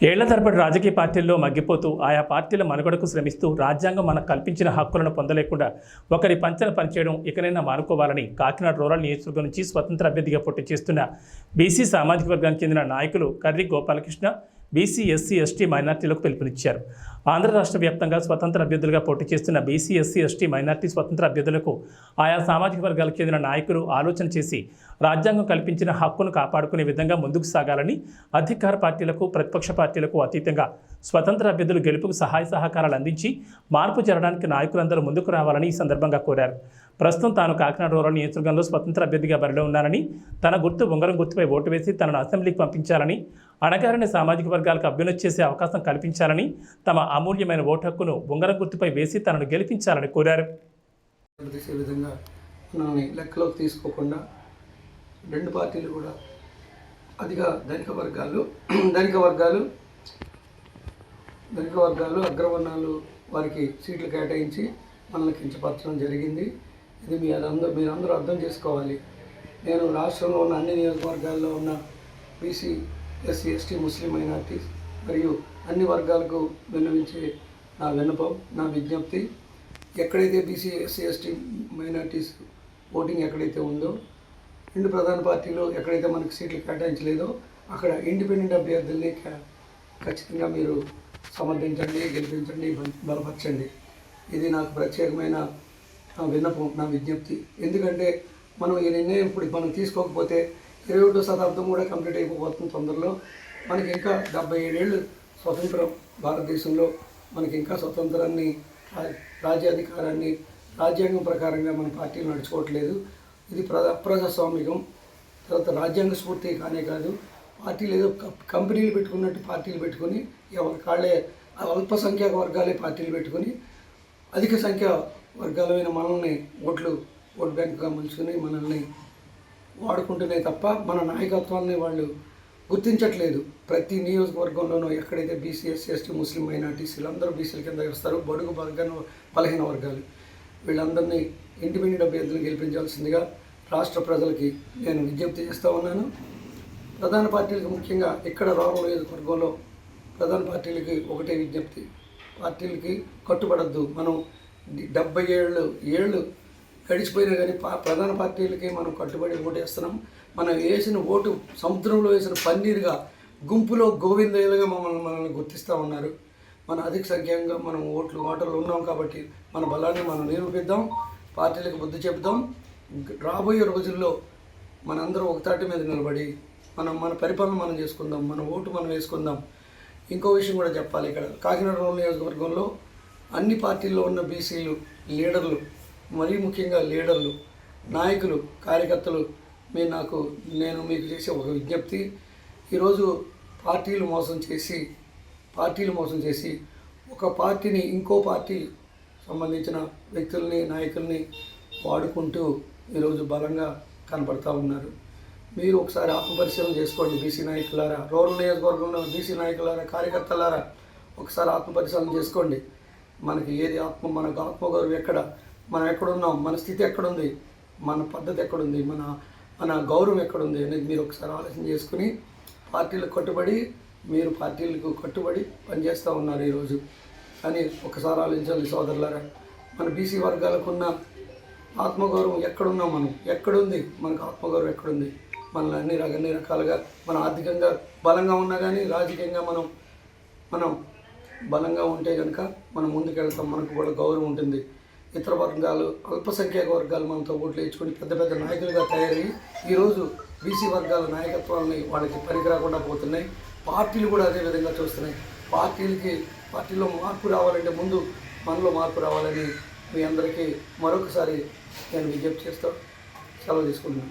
ఏళ్ళ తరబడి రాజకీయ పార్టీల్లో మగ్గిపోతూ ఆయా పార్టీల మనుగడకు శ్రమిస్తూ రాజ్యాంగం మనకు కల్పించిన హక్కులను పొందలేకుండా ఒకరి పంచన పనిచేయడం ఇకనైనా మానుకోవాలని కాకినాడ రూరల్ నియోజకవర్గం నుంచి స్వతంత్ర అభ్యర్థిగా పోటీ చేస్తున్న బీసీ సామాజిక వర్గానికి చెందిన నాయకులు Karri Gopalakrishna BC SC ST మైనార్టీలకు పిలుపునిచ్చారు. ఆంధ్ర రాష్ట్ర వ్యాప్తంగా స్వతంత్ర అభ్యర్థులుగా పోటీ చేస్తున్న బీసీ ఎస్సీ ఎస్టీ మైనార్టీ స్వతంత్ర అభ్యర్థులకు ఆయా సామాజిక వర్గాలకు చెందిన నాయకులు ఆలోచన చేసి రాజ్యాంగం కల్పించిన హక్కును కాపాడుకునే విధంగా ముందుకు సాగాలని అధికార పార్టీలకు ప్రతిపక్ష పార్టీలకు అతీతంగా స్వతంత్ర అభ్యర్థులు గెలుపుకు సహాయ సహకారాలు అందించి మార్పు జరగడానికి నాయకులందరూ ముందుకు రావాలని ఈ సందర్భంగా కోరారు. ప్రస్తుతం తాను కాకినాడ రూరల్ నియోజకవర్గంలో స్వతంత్ర అభ్యర్థిగా బరిలో ఉన్నానని తన గుర్తు ఉంగరం గుర్తుపై ఓటు వేసి తనను అసెంబ్లీకి పంపించాలని అణగారిన సామాజిక వర్గాలకు అభ్యున్నతి చేసే అవకాశం కల్పించాలని తమ అమూల్యమైన ఓటు హక్కును ఉంగరం గుర్తుపై వేసి తనను గెలిపించాలని కోరారు. చేసే విధంగా మనల్ని లెక్కలోకి తీసుకోకుండా రెండు పార్టీలు కూడా అధిక ధనిక వర్గాలు ధనిక వర్గాలు ధనిక వర్గాలు అగ్రవర్ణాలు వారికి సీట్లు కేటాయించి మనల్ని కించపరచడం జరిగింది. ఇది మీ అందరూ మీరందరూ అర్థం చేసుకోవాలి. నేను రాష్ట్రంలో ఉన్న అన్ని నియోజకవర్గాల్లో ఉన్న BC SC ST Muslim minorities మరియు అన్ని వర్గాలకు విన్నవించే నా విన్నపం నా విజ్ఞప్తి. ఎక్కడైతే BC SC ST minorities voting ఎక్కడైతే ఉందో రెండు ప్రధాన పార్టీలు ఎక్కడైతే మనకు సీట్లు కేటాయించలేదో అక్కడ ఇండిపెండెంట్ అభ్యర్థుల్ని ఖచ్చితంగా మీరు సమర్థించండి గెలిపించండి బలపరచండి. ఇది నాకు ప్రత్యేకమైన విన్నపం నా విజ్ఞప్తి. ఎందుకంటే మనం ఈ నిర్ణయం ఇప్పుడు మనం తీసుకోకపోతే ఇరవై ఒకటో శతాబ్దం కూడా కంప్లీట్ అయిపోతుంది తొందరలో. మనకి ఇంకా డెబ్బై ఏడేళ్ళు స్వతంత్రం భారతదేశంలో. మనకి ఇంకా స్వతంత్రాన్ని రాజ్యాధికారాన్ని రాజ్యాంగం ప్రకారంగా మన పార్టీలు నడుచుకోవట్లేదు. ఇది ప్రజా ప్రజాస్వామికం. తర్వాత రాజ్యాంగ స్ఫూర్తి కానే కాదు. పార్టీలు ఏదో కంపెనీలు పెట్టుకున్నట్టు పార్టీలు పెట్టుకొని ఎవరి కాళ్ళే అల్పసంఖ్యాక వర్గాలే పార్టీలు పెట్టుకొని అధిక సంఖ్య వర్గాలైన మనల్ని ఓట్లు ఓట్ బ్యాంక్గా మలుచుకుని మనల్ని వాడుకుంటున్నాయి తప్ప మన నాయకత్వాన్ని వాళ్ళు గుర్తించట్లేదు. ప్రతి నియోజకవర్గంలోనూ ఎక్కడైతే బీసీ ఎస్సీ ఎస్టీ ముస్లిం మైనార్టీసీలు అందరూ బీసీల కింద వస్తారు బడుగు వర్గాన్ని బలహీన వర్గాలు. వీళ్ళందరినీ ఇండిపెండెంట్ అభ్యర్థులు గెలిపించాల్సిందిగా రాష్ట్ర ప్రజలకి నేను విజ్ఞప్తి చేస్తూ ఉన్నాను. ప్రధాన పార్టీలకు ముఖ్యంగా ఇక్కడ లేదు నియోజకవర్గంలో ప్రధాన పార్టీలకి ఒకటే విజ్ఞప్తి. పార్టీలకి కట్టుబడద్దు. మనం డెబ్బై ఏళ్ళు ఏళ్ళు గడిచిపోయినా కానీ పా ప్రధాన పార్టీలకి మనం కట్టుబడి ఓటేస్తున్నాం. మనం వేసిన ఓటు సముద్రంలో వేసిన పన్నీరుగా గుంపులో గోవిందయ్యలుగా మమ్మల్ని మనల్ని గుర్తిస్తూ ఉన్నారు. మన అధిక సంఖ్యంగా మనం ఓట్లు ఓటర్లు ఉన్నాం కాబట్టి మన బలాన్ని మనం నిరూపిద్దాం పార్టీలకు బుద్ధి చెబుదాం. రాబోయే రోజుల్లో మనందరం ఒకతాటి మీద నిలబడి మనం మన పరిపాలన మనం చేసుకుందాం మన ఓటు మనం వేసుకుందాం. ఇంకో విషయం కూడా చెప్పాలి ఇక్కడ. కాకినాడ రూరల్ నియోజకవర్గంలో అన్ని పార్టీల్లో ఉన్న బీసీలు లీడర్లు మరీ ముఖ్యంగా లీడర్లు నాయకులు కార్యకర్తలు మీ నాకు నేను మీకు చేసే ఒక విజ్ఞప్తి. ఈరోజు పార్టీలు మోసం చేసి పార్టీలు మోసం చేసి ఒక పార్టీని ఇంకో పార్టీ సంబంధించిన వ్యక్తుల్ని నాయకుల్ని వాడుకుంటూ ఈరోజు బలంగా కనపడతా ఉన్నారు. మీరు ఒకసారి ఆత్మపరిశీలన చేసుకోండి బీసీ నాయకులారా. రూరల్ నియోజకవర్గంలో బీసీ నాయకులారా కార్యకర్తలారా ఒకసారి ఆత్మపరిశీలన చేసుకోండి. మనకి ఏది ఆత్మ మనకు ఆత్మగౌరవం ఎక్కడ మనం ఎక్కడున్నాం మన స్థితి ఎక్కడుంది మన పద్ధతి ఎక్కడుంది మన మన గౌరవం ఎక్కడుంది అనేది మీరు ఒకసారి ఆలోచన చేసుకుని పార్టీలకు కట్టుబడి మీరు పార్టీలకు కట్టుబడి పనిచేస్తూ ఉన్నారు ఈరోజు. అని ఒకసారి ఆలోచించాలి సోదరులారా మన బీసీ వర్గాలకు ఉన్న ఆత్మగౌరవం ఎక్కడున్నాం మనం? ఎక్కడుంది? మనకు ఆత్మగౌరవం ఎక్కడుంది? మనల్ని అన్ని రక- అన్ని రకాలుగా మనం ఆర్థికంగా బలంగా ఉన్నా కానీ రాజకీయంగా మనం మనం బలంగా ఉంటే కనుక మనం ముందుకెళ్తాం. మనకు కూడా గౌరవం ఉంటుంది. ఇతర వర్గాలు అల్పసంఖ్యాక వర్గాలు మనతో ఓట్లు వేయించుకొని పెద్ద పెద్ద నాయకులుగా తయారయ్యి ఈరోజు బీసీ వర్గాల నాయకత్వాలని వాళ్ళకి పనికిరాకుండా పోతున్నాయి. పార్టీలు కూడా అదే విధంగా చూస్తున్నాయి. పార్టీలకి పార్టీలో మార్పు రావాలంటే ముందు మనలో మార్పు రావాలని మీ అందరికీ మరొకసారి నేను విజ్ఞప్తి చేస్తూ సెలవు తీసుకుంటున్నాను.